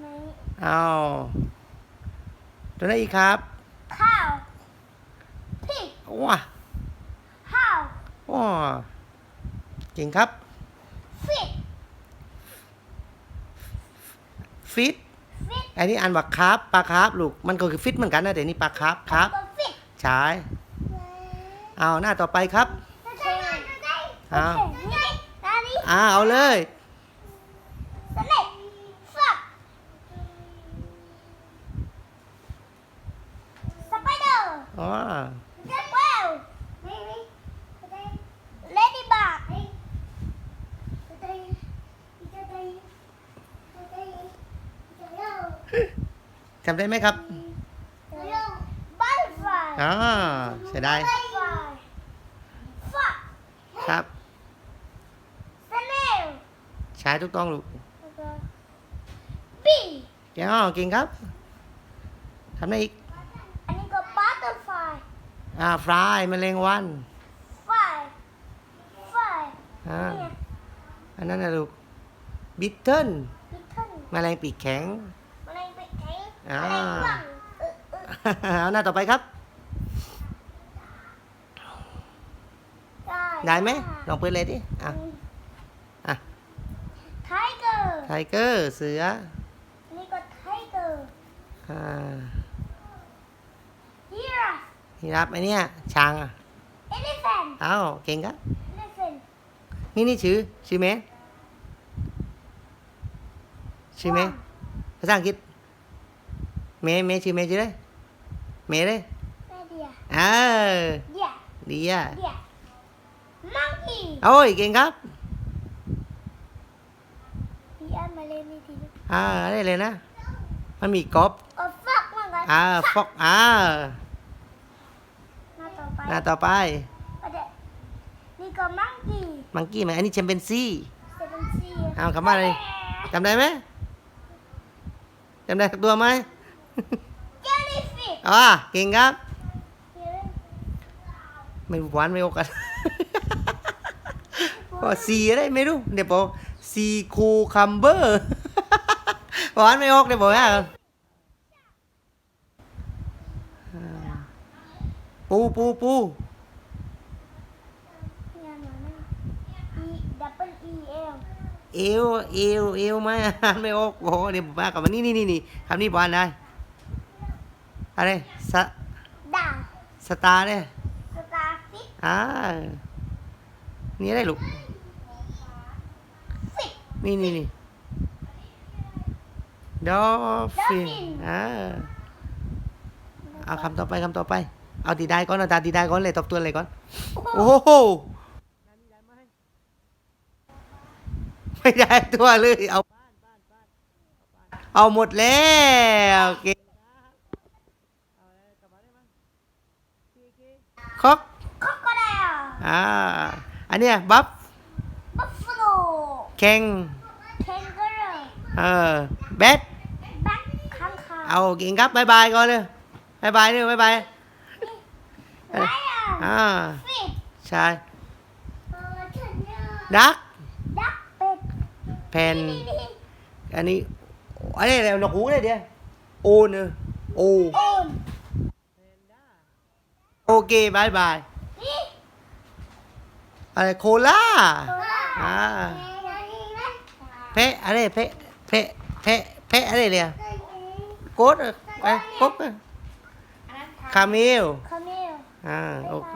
ไม่เอาตัวไหนอีกครับ ข้าวพริกว้าข้าว ว้าเก่งครับฟิตฟิตฟิตอันนี้อันว่าครับปลาครับลูก มันก็คือฟิตเหมือนกันนะแต่นี่ปลาครับครับก็ฟิตใช่เอาหน้าต่อไปครับใช่ใช่อ้าวโอเคนี่นานี้ อ่าเอาเลย สเน็กฟักสไปเด อร์อ๋อเจ็บเวลเลดี้บักจำได้ไหมครับบัตไฟอ๋อใช่ได้บัตไฟฟักครับสเนลใช้ถูกต้องลูกบีเก่งอ๋อเก่งครับ ทำได้อีกอันนี้ ก็บัตเตอร์ไฟอ่าฟรายแมลงวันไฟไฟอ่าอันนั้นนะลูกบิทเทิลบิทเทิลแมลงปีกแข็งมะเร็งไปแข็งอ่ามะเร็งหลังเออเออเอาหน้าต่อไปครับ ได้ไหมลองเปิดเลยดิอะอะไทเกอร์ไทเกอร์เสืออันนี้ก็ไทเกอร์อ่า ยีราฟนี่รับไอเนี้ยช้างอะเอลิแฟนเอ้าเก่งครับเอลิแฟนนี่นี่ชื่อชื่อเมย์ชื่อเมย์ภาษาอังกฤษเมย์เมย์ชื่อเมย์ชื่ออะไรเมย์เลยแม่เดียเออเดียดีอะเดียมังกี้โอ้ยเก่งครับพี่อันมาเล่นนี่ทีนึงอ่าอะไรเลยนะ มันมีกบเออฟักมันกันอ่าฟอกอ่าหน้าต่อ ไปหน้าต่อไปเอาเดี๋ยวนี่ก็มังกี้มังกี้ไหมอันนี้แชมเปญซี่เซเว่นซีเอาคำว่าอะไรจำได้ไหมจำได้สักตัวไหมเจลลี่ฟิชอ่าเก่งครับ ไม่หวานไม่โอกันพอซีอะไรไม่รู้เดี๋ยวบอกซีคูคัมเบอร์หวานไม่ออกเดี๋ยวบอกฮะ ปูปูปูเนี่ยหนูนะ E double E L เอวเอวเอวไม่อ่านไม่ออกโอ้โหเดี๋ยวผมมากับมันนี่นี่นี่นี่คำนี้บอลได้อะไรสดาสตาร์เนี่ยสตาร์ฟิชอ่านี่อะไรลูกฟิชนี่นี่นี่ดอฟฟิน Dolphin อ่าเอาคำต่อไปคำต่อไป เอาตีได้ก่อนเอาตาตีได้ก่อนเลยตบตัวเลยก่อน โอ้โห ไม่ได้ตัวเลย เอา เอาหมดแล้วเก่งคอกคอกเดลอ่า อันเนี้ยบัฟบัฟฟาโลแข่งเคนเกอร์เออแบทแบ็คข้างคาวเอาเก่งครับบายบายก่อนเลยบายบายเลยบายบายไล ออนอ่าฟิชใช่เออฉันเนี่ยดักดักเป็ดแผ่นนี่นี่อันนี้ อันนี้อะไรนกหูเลยเดียวโอเนอะโอโอนโอเคบายบายนี่อะไรโคล่าตัวละอ่านี่นะเพะอะไรเพะเพะเพะเพะอะไรเนี่ยโกดเออไปกบเออคาเมลค à ok.